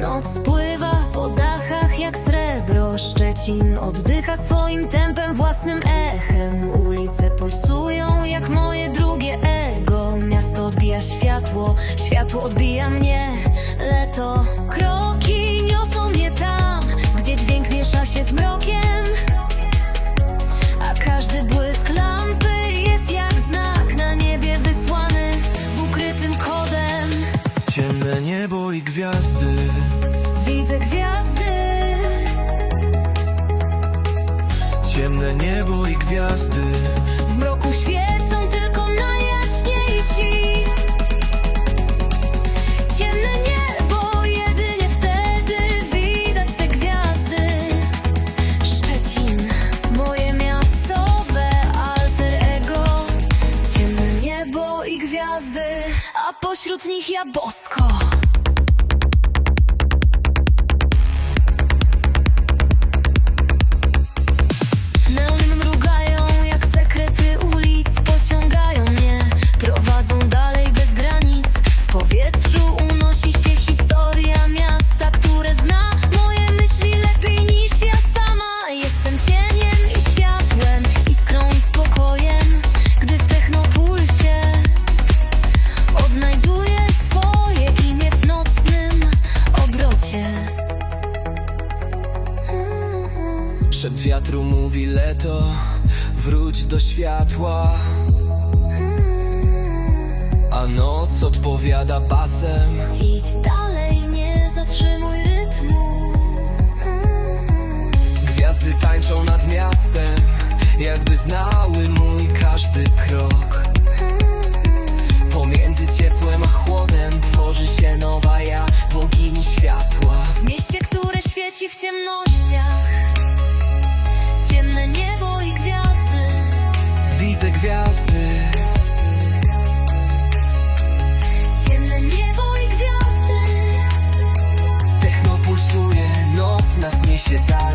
Noc spływa po dachach jak srebro. Szczecin oddycha swoim tempem, własnym echem. Ulice pulsują jak moje drugie ego. Miasto odbija światło, światło odbija mnie. Leto, kroki niosą mnie tam Gdzie dźwięk miesza się z mrokiem i gwiazdy. Widzę gwiazdy. Ciemne niebo i gwiazdy. W mroku świecą tylko najjaśniejsi Ciemne niebo, jedynie wtedy widać te gwiazdy. Szczecin, moje miastowe alter ego. Ciemne niebo i gwiazdy, a pośród nich ja bosko Szep wiatru mówi leto Wróć do światła odpowiada basem Idź dalej, nie zatrzymuj rytmu. Mm. Gwiazdy tańczą nad miastem Jakby znały mój każdy krok Pomiędzy ciepłem a chłodem Tworzy się nowa ja Bogini światła W mieście, które świeci w ciemnościach. Ciemne niebo i gwiazdy. Widzę gwiazdy gwiazdy.